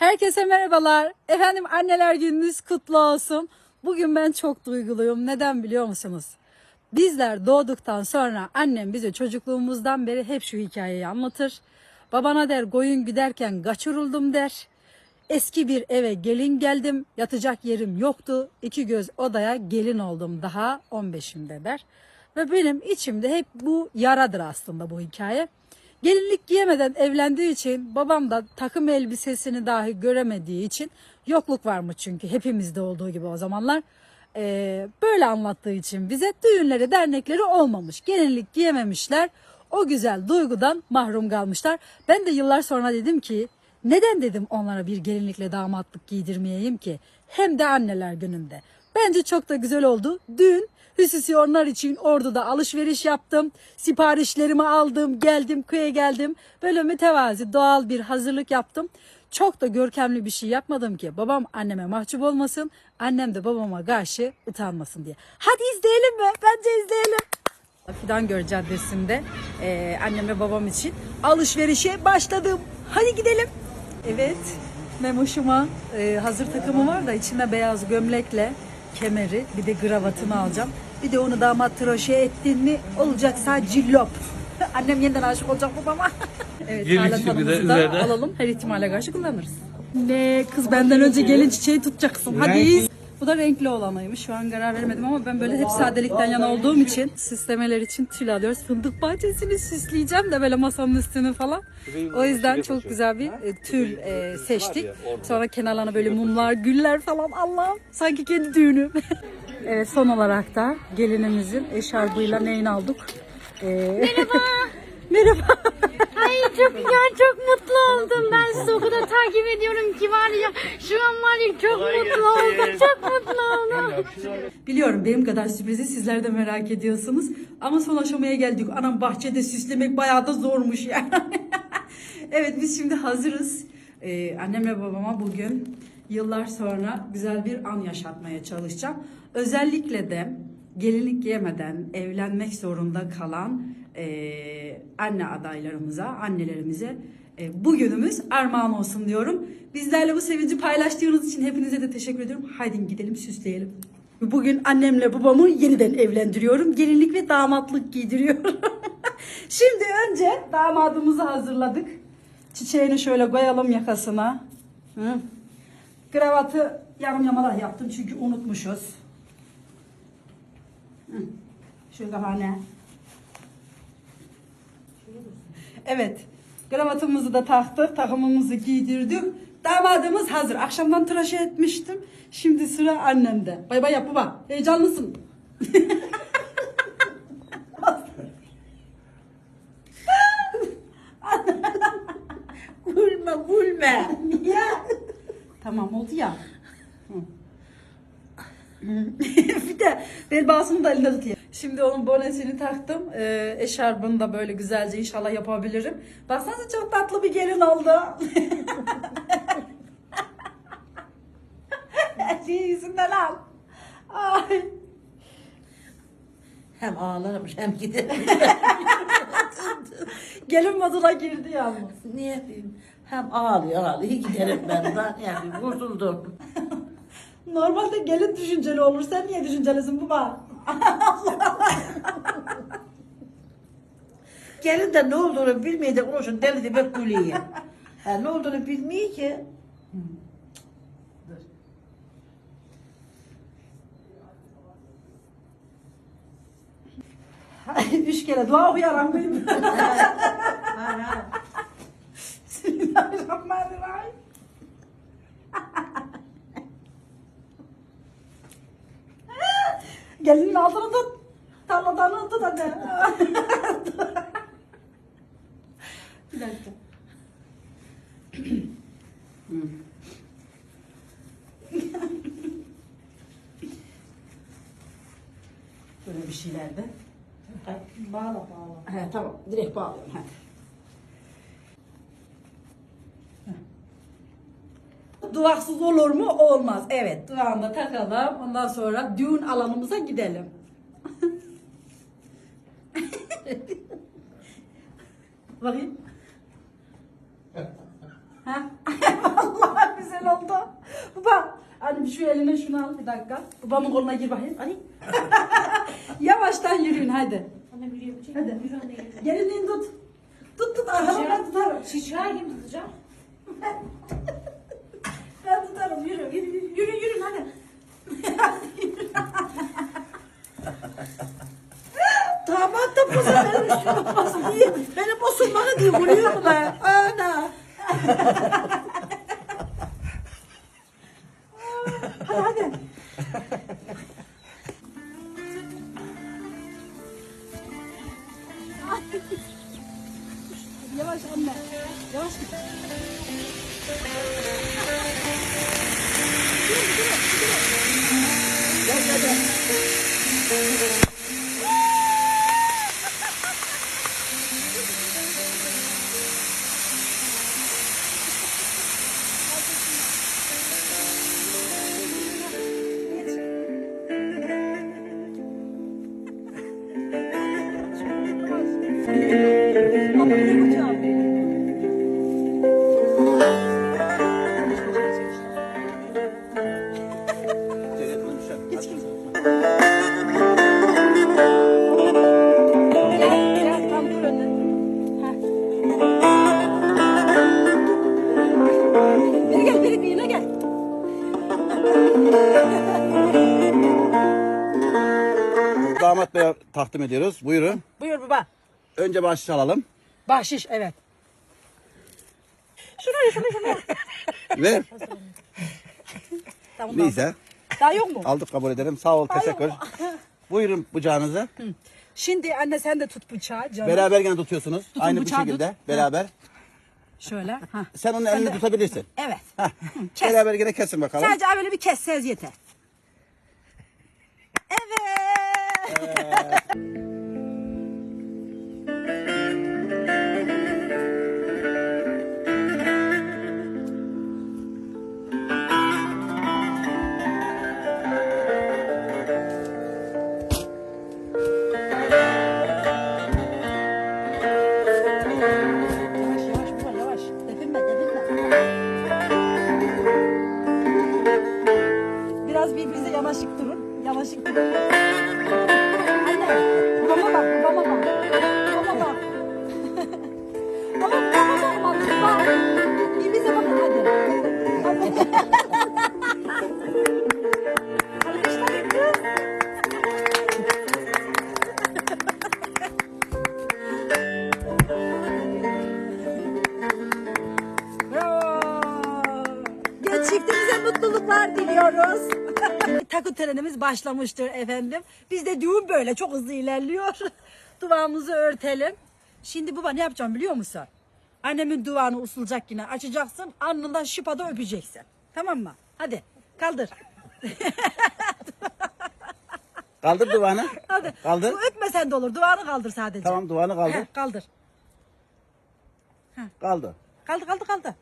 Herkese merhabalar. Efendim anneler gününüz kutlu olsun. Bugün ben çok duyguluyum. Neden biliyor musunuz? Bizler doğduktan sonra annem bize çocukluğumuzdan beri hep şu hikayeyi anlatır. Babana der koyun güderken kaçırıldım der. Eski bir eve gelin geldim. Yatacak yerim yoktu. İki göz odaya gelin oldum daha 15'imde der. Ve benim içimde hep bu yaradır aslında bu hikaye. Gelinlik giyemeden evlendiği için babam da takım elbisesini dahi göremediği için yokluk varmış çünkü hepimizde olduğu gibi o zamanlar. Ee, böyle anlattığı için bize düğünleri dernekleri olmamış. Gelinlik giyememişler. O güzel duygudan mahrum kalmışlar. Ben de yıllar sonra dedim ki neden dedim onlara bir gelinlikle damatlık giydirmeyeyim ki? Hem de anneler gününde. Bence çok da güzel oldu. Dün Hüsüsü onlar için orduda alışveriş yaptım. Siparişlerimi aldım, geldim, köye geldim. Böyle mütevazi, doğal bir hazırlık yaptım. Çok da görkemli bir şey yapmadım ki babam anneme mahcup olmasın, annem de babama karşı utanmasın diye. Hadi izleyelim mi? Bence izleyelim. Fidangöl Caddesi'nde eee annem ve babam için alışverişe başladım. Hadi gidelim. Evet, Memoş'uma eee, hazır takımı var da içine beyaz gömlekle kemeri bir de kravatını alacağım. Bir de onu damat tıraşı ettin mi olacaksa cillop. Annem yeniden aşık olacak babama. evet, Gelin Halen çiçeği de Hanım'ımızı da üzerine. alalım. Her ihtimale karşı kullanırız. Ne kız benden önce gelin çiçeği tutacaksın. Hadi. Bu da renkli olanıymış. Şu an karar vermedim ama ben böyle hep sadelikten yana olduğum için süslemeler için tül alıyoruz. Fındık bahçesini süsleyeceğim de böyle masanın üstünü falan. O yüzden çok güzel bir e, tül e, seçtik. Sonra kenarlarına böyle mumlar, güller falan. Allah'ım sanki kendi düğünü. evet, son olarak da gelinimizin eşarbıyla neyini aldık? Merhaba. Merhaba. Ay çok ya çok mutlu oldum. Ben sizi o kadar takip ediyorum ki var ya şu an var ya çok mutlu oldum. Çok mutlu oldum. Biliyorum benim kadar sürprizi sizler de merak ediyorsunuz. Ama son aşamaya geldik. Anam bahçede süslemek bayağı da zormuş ya. evet biz şimdi hazırız. Ee, annemle babama bugün yıllar sonra güzel bir an yaşatmaya çalışacağım. Özellikle de gelinlik giyemeden evlenmek zorunda kalan e, anne adaylarımıza, annelerimize e, bugünümüz armağan olsun diyorum. Bizlerle bu sevinci paylaştığınız için hepinize de teşekkür ediyorum. Haydi gidelim süsleyelim. Bugün annemle babamı yeniden evlendiriyorum. Gelinlik ve damatlık giydiriyorum. Şimdi önce damadımızı hazırladık. Çiçeğini şöyle koyalım yakasına. Hı. Kravatı yarım yamalak yaptım çünkü unutmuşuz. Hı. Şöyle hani. Evet. Kravatımızı da taktık. Takımımızı giydirdik. Damadımız hazır. Akşamdan tıraş etmiştim. Şimdi sıra annemde. Bay bay yap baba. Heyecanlısın. Gülme gülme. Niye? tamam oldu ya. Hı. bir de bel bağısını da elinde tutayım. Şimdi onun bonesini taktım. Ee, eşarbını da böyle güzelce inşallah yapabilirim. Baksanıza çok tatlı bir gelin oldu. şey yüzünden al. Ay. Hem ağlarım hem giderim. Gelin moduna girdi yalnız. Niye yapayım? Hem ağlıyor ağlıyor giderim ben de. Yani kurtuldum. Normalde gelin düşünceli olur. Sen niye düşüncelisin baba? Gelin de ne olduğunu bilmeyi de konuşun deli gibi gülüyor. Ha, ne olduğunu bilmiyor ki. Üç kere dua okuyarak benim. Bismillahirrahmanirrahim. Gelinin altını tut. Tarladan tut hadi. Bir dakika. Böyle bir şeyler de. Bağla bağla. He, tamam direkt bağlıyorum. Duvaksız olur mu? Olmaz. Evet duvağını da takalım. Ondan sonra düğün alanımıza gidelim. Bakayım. ha? Vallahi Hadi bir şu eline şunu al bir dakika. Babamın koluna gir bakayım. Hadi. Yavaştan yürüyün hadi. Yürüyebilecek Hadi. mi? Yürü anne yürü. Gelinliğini tut. Tut tut arkamı ben tutarım. Şişeyi kim tutacak? Ben tutarım yürü yürü yürü yürü, yürü hadi. Damat da pozu benim üstüme pozu diye. Vuruyor mu lan? Baba takdim ediyoruz. Buyurun. Buyur baba. Önce bahşiş alalım. Bahşiş, evet. Şunu, şunu, şunu. Ve Tamam, neyse Daha yok mu? aldık kabul ederim. Sağ ol teşekkür. Buyurun bıçağınızı. Şimdi anne sen de tut bıçağı canım. Beraber gene tutuyorsunuz. Aynı bu şekilde. tut. Beraber. Şöyle. Ha. Sen onun elini tutabilirsin. Evet. Heh. Kes. Beraber gene kesin bakalım. Sadece böyle bir kesseniz yeter. Evet. Diliyoruz. Takı törenimiz başlamıştır efendim. Biz de düğün böyle çok hızlı ilerliyor. Duvağımızı örtelim. Şimdi baba ne yapacağım biliyor musun? Annemin duvağını usulacak yine açacaksın. Alnından şıpada öpeceksin. Tamam mı? Hadi kaldır. Kaldır duvanı. Hadi. Kaldır. Bu öpmesen de olur. Duvağını kaldır sadece. Tamam duvanı kaldır. Heh, kaldır. Kaldı. Kaldır kaldır kaldır.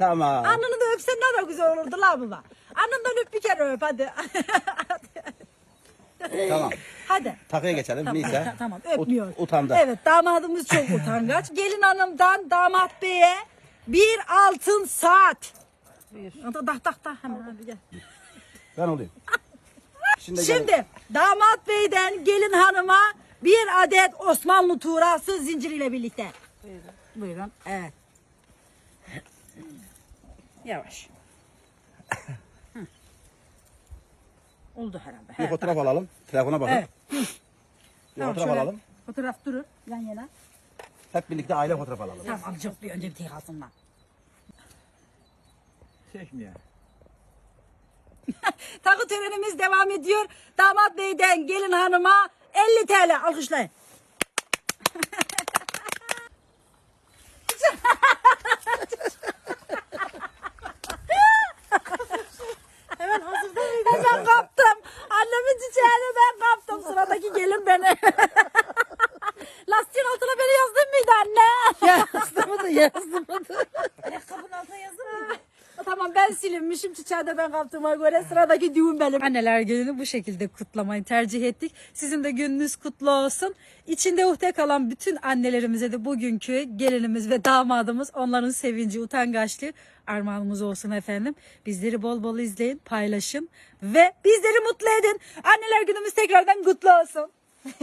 Tamam. Alnını da öpsen ne da güzel olurdu la baba. Alnından öp bir kere öp hadi. Tamam. hadi. Takıya geçelim. Tamam, Neyse. tamam Ut- öpmüyor. utandı. Evet damadımız çok utangaç. Gelin hanımdan damat beye bir altın saat. Buyur. Tak tak tak hemen hadi gel. Ben olayım. Şimdi. Şimdi damat beyden gelin hanıma bir adet Osmanlı tuğrası zinciriyle birlikte. Buyurun. Buyurun. Evet. Yavaş. Hı. Oldu herhalde. bir fotoğraf alalım. Telefona bakın. Evet. Bir Tamam, fotoğraf şöyle alalım. Fotoğraf durur yan yana. Hep birlikte aile fotoğrafı alalım. Tamam çok bir önce bir tek alsınlar. Çekmiyor. Takı törenimiz devam ediyor. Damat beyden gelin hanıma 50 TL alkışlayın hazırda Hemen kaptım. Annemin çiçeğini ben kaptım. Sıradaki gelin beni. Lastiğin altına beni yazdın mıydı anne? Yazdım da yazdım. Ayakkabının altına yazdın mıydı? Tamam ben de ben kaptığıma göre sıradaki düğün benim. Anneler gününü bu şekilde kutlamayı tercih ettik. Sizin de gününüz kutlu olsun. İçinde uhde kalan bütün annelerimize de bugünkü gelinimiz ve damadımız onların sevinci, utangaçlığı armağanımız olsun efendim. Bizleri bol bol izleyin, paylaşın ve bizleri mutlu edin. Anneler günümüz tekrardan kutlu olsun.